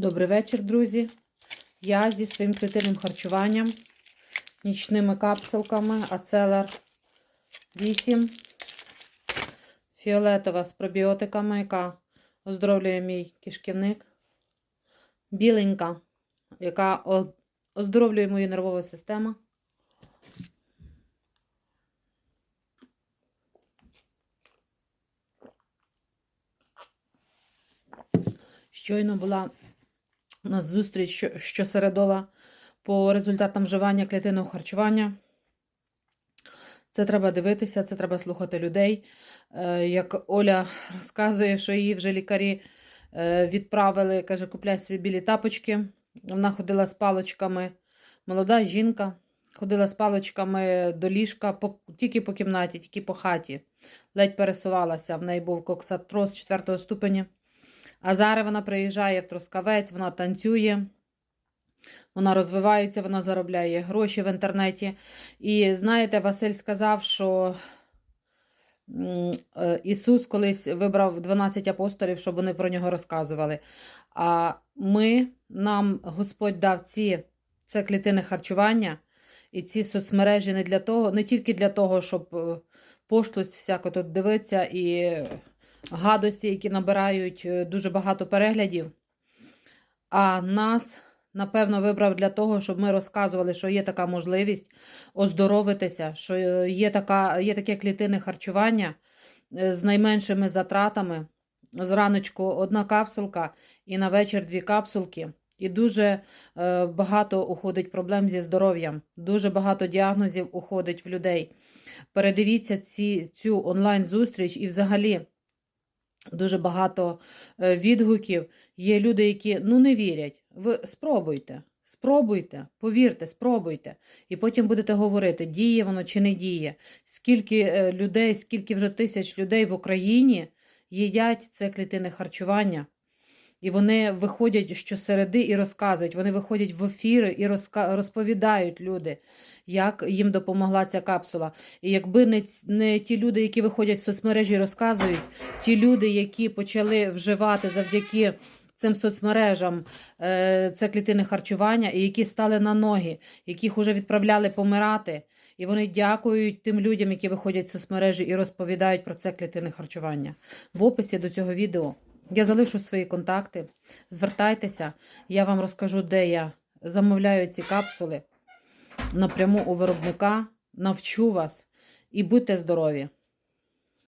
Добрий вечір, друзі. Я зі своїм клітинним харчуванням, нічними капсулками Ацелер 8, фіолетова з пробіотиками, яка оздоровлює мій кишківник, біленька, яка оздоровлює мою нервову систему. Щойно була у нас зустріч щосередова по результатам вживання клітинного харчування. Це треба дивитися, це треба слухати людей. Е, Як Оля розказує, що її вже лікарі е, відправили, каже, купляй собі білі тапочки. Вона ходила з палочками, молода жінка, ходила з палочками до ліжка по, тільки по кімнаті, тільки по хаті. Ледь пересувалася. В неї був коксатроз 4 ступеня. А зараз вона приїжджає в Трускавець, вона танцює, вона розвивається, вона заробляє гроші в інтернеті. І знаєте, Василь сказав, що е, Ісус колись вибрав 12 апостолів, щоб вони про нього розказували. А ми, нам Господь дав ці, це клітини харчування і ці соцмережі не для того, не тільки для того, щоб е, пошлость всяко тут дивитися і гадості, які набирають е, дуже багато переглядів. А нас, напевно, вибрав для того, щоб ми розказували, що є така можливість оздоровитися, що е, є, така, є таке клітинне харчування е, з найменшими затратами. Зраночку одна капсулка і на вечір дві капсулки. І дуже багато уходить проблем зі здоров'ям, дуже багато діагнозів уходить в людей. Передивіться ці, цю онлайн-зустріч і взагалі дуже багато е, відгуків. Є люди, які ну не вірять. Ви спробуйте, спробуйте, повірте, спробуйте. І потім будете говорити, діє воно чи не діє. Скільки е, людей, скільки вже тисяч людей в Україні їдять це клітинне харчування. І вони виходять щосереди і розказують. Вони виходять в ефіри і розповідають люди, як їм допомогла ця капсула. І якби не, не ті люди, які виходять в соцмережі розказують, ті люди, які почали вживати завдяки цим соцмережам е, це клітинне харчування, і які стали на ноги, яких уже відправляли помирати. І вони дякують тим людям, які виходять в соцмережі і розповідають про це клітинне харчування. В описі до цього відео я залишу свої контакти. Звертайтеся, я вам розкажу, де я замовляю ці капсули напряму у виробника, навчу вас і будьте здорові!